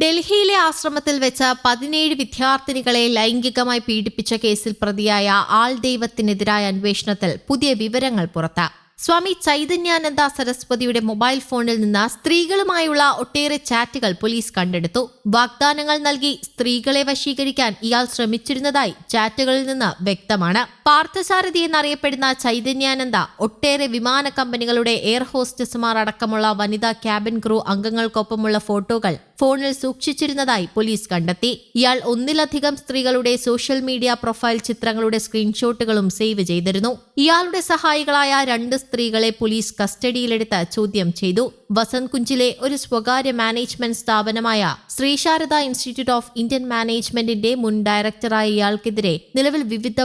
ഡൽഹിയിലെ ആശ്രമത്തിൽ വെച്ച് പതിനേഴ് വിദ്യാർത്ഥിനികളെ ലൈംഗികമായി പീഡിപ്പിച്ച കേസിൽ പ്രതിയായ ആൾ ദൈവത്തിനെതിരായ അന്വേഷണത്തിൽ പുതിയ വിവരങ്ങൾ പുറത്ത്. സ്വാമി ചൈതന്യാനന്ദ സരസ്വതിയുടെ മൊബൈൽ ഫോണിൽ നിന്ന് സ്ത്രീകളുമായുള്ള ഒട്ടേറെ ചാറ്റുകൾ പോലീസ് കണ്ടെടുത്തു. വാഗ്ദാനങ്ങൾ നൽകി സ്ത്രീകളെ വശീകരിക്കാൻ ഇയാൾ ശ്രമിച്ചിരുന്നതായി ചാറ്റുകളിൽ നിന്ന് വ്യക്തമാണ്. പാർത്ഥസാരഥി എന്നറിയപ്പെടുന്ന ചൈതന്യാനന്ദ ഒട്ടേറെ വിമാന കമ്പനികളുടെ എയർ ഹോസ്റ്റസുമാർ അടക്കമുള്ള വനിതാ ക്യാബിൻ ക്രൂ അംഗങ്ങൾക്കൊപ്പമുള്ള ഫോട്ടോകൾ ഫോണിൽ സൂക്ഷിച്ചിരുന്നതായി പോലീസ് കണ്ടെത്തി. ഇയാൾ ഒന്നിലധികം സ്ത്രീകളുടെ സോഷ്യൽ മീഡിയ പ്രൊഫൈൽ ചിത്രങ്ങളുടെ സ്ക്രീൻഷോട്ടുകളും സേവ് ചെയ്തിരുന്നു. ഇയാളുടെ സഹായികളായ രണ്ട് സ്ത്രീകളെ പോലീസ് കസ്റ്റഡിയിലെടുത്ത് ചോദ്യം ചെയ്തു. വസന്ത് കുഞ്ചിലെ ഒരു സ്വകാര്യ മാനേജ്മെന്റ് സ്ഥാപനമായ ശ്രീശാരദ ഇൻസ്റ്റിറ്റ്യൂട്ട് ഓഫ് ഇന്ത്യൻ മാനേജ്മെന്റിന്റെ മുൻ ഡയറക്ടറായ ഇയാൾക്കെതിരെ നിലവിൽ വിവിധ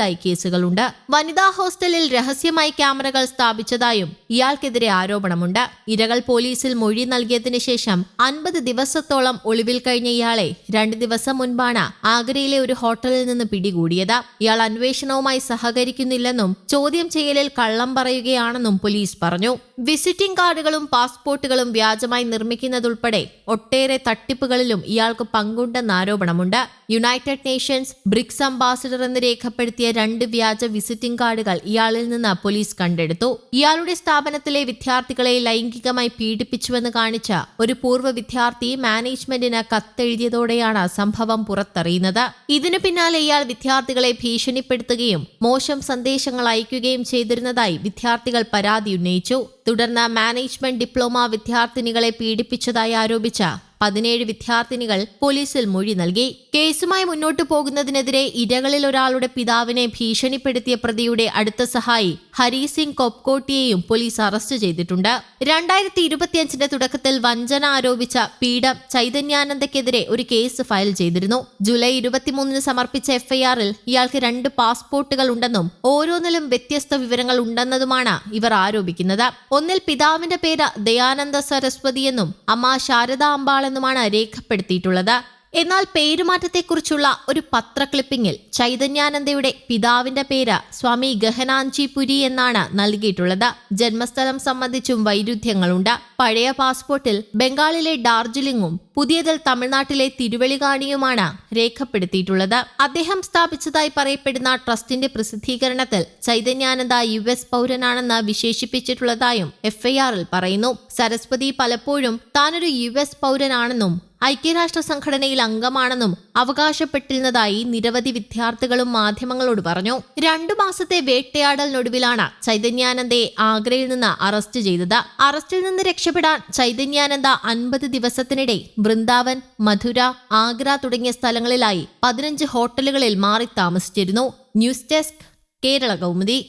വകുപ്പുകളിലായി കേസുകളുണ്ട്. വനിതാ ഹോസ്റ്റലിൽ രഹസ്യമായി ക്യാമറകൾ സ്ഥാപിച്ചതായും ഇയാൾക്കെതിരെ ആരോപണമുണ്ട്. ഇരകൾ പോലീസിൽ മൊഴി നൽകിയതിനു ശേഷം അൻപത് ദിവസത്തോളം ഒളിവിൽ കഴിഞ്ഞ ഇയാളെ രണ്ട് ദിവസം മുൻപാണ് ആഗ്രയിലെ ഒരു ഹോട്ടലിൽ നിന്ന് പിടികൂടിയത്. ഇയാൾ അന്വേഷണവുമായി സഹകരിക്കുന്നില്ലെന്നും ചോദ്യം ചെയ്യലിൽ കള്ളം പറയുകയാണെന്നും പോലീസ് പറഞ്ഞു. വിസിറ്റിംഗ് കാർഡുകളും പാസ്പോർട്ടുകളും വ്യാജമായി നിർമ്മിക്കുന്നതുൾപ്പെടെ ഒട്ടേറെ തട്ടിപ്പുകളിലും ഇയാൾക്ക് പങ്കുണ്ടെന്ന് ആരോപണമുണ്ട്. യുണൈറ്റഡ് നേഷൻസ് ബ്രിക്സ് അംബാസിഡർ എന്ന് രേഖപ്പെടുത്തിയ രണ്ട് വ്യാജ വിസിറ്റിംഗ് കാർഡുകൾ ഇയാളിൽ നിന്ന് പോലീസ് കണ്ടെടുത്തു. ഇയാളുടെ സ്ഥാപനത്തിലെ വിദ്യാർത്ഥികളെ ലൈംഗികമായി പീഡിപ്പിച്ചുവെന്ന് കാണിച്ച ഒരു പൂർവ വിദ്യാർത്ഥി മാനേജ്മെന്റിന് കത്തെഴുതിയതോടെയാണ് സംഭവം പുറത്തറിയുന്നത്. ഇതിനു പിന്നാലെ ഇയാൾ വിദ്യാർത്ഥികളെ ഭീഷണിപ്പെടുത്തുകയും മോശം സന്ദേശങ്ങൾ അയക്കുകയും ചെയ്തിരുന്നതായി വിദ്യാർത്ഥികൾ പരാതി ഉന്നയിച്ചു. തുടർന്ന് മാനേജ്മെന്റ് ഡിപ്ലോമ വിദ്യാർത്ഥിനികളെ പീഡിപ്പിച്ചതായി ആരോപിച്ച പതിനേഴ് വിദ്യാർത്ഥിനികൾ പോലീസിൽ മൊഴി നൽകി. കേസുമായി മുന്നോട്ടു പോകുന്നതിനെതിരെ ഇരകളിൽ ഒരാളുടെ പിതാവിനെ ഭീഷണിപ്പെടുത്തിയ പ്രതിയുടെ അടുത്ത സഹായി ഹരി സിംഗ് കൊപ്കോട്ടിയെയും പോലീസ് അറസ്റ്റ് ചെയ്തിട്ടുണ്ട്. രണ്ടായിരത്തി ഇരുപത്തിയഞ്ചിന്റെ തുടക്കത്തിൽ വഞ്ചന ആരോപിച്ച പീഡം ചൈതന്യാനന്ദക്കെതിരെ ഒരു കേസ് ഫയൽ ചെയ്തിരുന്നു. ജൂലൈ ഇരുപത്തിമൂന്നിന് സമർപ്പിച്ച എഫ്ഐആറിൽ ഇയാൾക്ക് രണ്ട് പാസ്പോർട്ടുകൾ ഉണ്ടെന്നും ഓരോന്നിലും വ്യത്യസ്ത വിവരങ്ങൾ ഉണ്ടെന്നതുമാണ് ഇവർ ആരോപിക്കുന്നത്. ഒന്നിൽ പിതാവിന്റെ പേര് ദയാനന്ദ സരസ്വതി എന്നും അമ്മ ശാരദ അമ്പാളെന്നുമാണ് രേഖപ്പെടുത്തിയിട്ടുള്ളത്. എന്നാൽ പേരുമാറ്റത്തെക്കുറിച്ചുള്ള ഒരു പത്രക്ലിപ്പിംഗിൽ ചൈതന്യാനന്ദയുടെ പിതാവിന്റെ പേര് സ്വാമി ഗഹനാഞ്ചി പുരി എന്നാണ് നൽകിയിട്ടുള്ളത്. ജന്മസ്ഥലം സംബന്ധിച്ചും വൈരുദ്ധ്യങ്ങളുണ്ട്. പഴയ പാസ്പോർട്ടിൽ ബംഗാളിലെ ഡാർജിലിംഗും പുതിയതിൽ തമിഴ്നാട്ടിലെ തിരുവളികാണിയുമാണ് രേഖപ്പെടുത്തിയിട്ടുള്ളത്. അദ്ദേഹം സ്ഥാപിച്ചതായി പറയപ്പെടുന്ന ട്രസ്റ്റിന്റെ പ്രസിദ്ധീകരണത്തിൽ ചൈതന്യാനന്ദ യു എസ് പൗരനാണെന്ന് വിശേഷിപ്പിച്ചിട്ടുള്ളതായും എഫ്ഐആറിൽ പറയുന്നു. സരസ്വതി പലപ്പോഴും താനൊരു യു എസ് പൗരനാണെന്നും ഐക്യരാഷ്ട്ര സംഘടനയിൽ അംഗമാണെന്നും അവകാശപ്പെട്ടിരുന്നതായി നിരവധി വിദ്യാർത്ഥികളും മാധ്യമങ്ങളോട് പറഞ്ഞു. രണ്ടു മാസത്തെ വേട്ടയാടലിനൊടുവിലാണ് ചൈതന്യാനന്ദയെ ആഗ്രയിൽ നിന്ന് അറസ്റ്റ് ചെയ്തത്. അറസ്റ്റിൽ നിന്ന് രക്ഷപ്പെടാൻ ചൈതന്യാനന്ദ അൻപത് ദിവസത്തിനിടെ വൃന്ദാവൻ മധുര ആഗ്ര തുടങ്ങിയ സ്ഥലങ്ങളിലായി പതിനഞ്ച് ഹോട്ടലുകളിൽ മാറി താമസിച്ചിരുന്നു. News desk Kerala Kaumudi.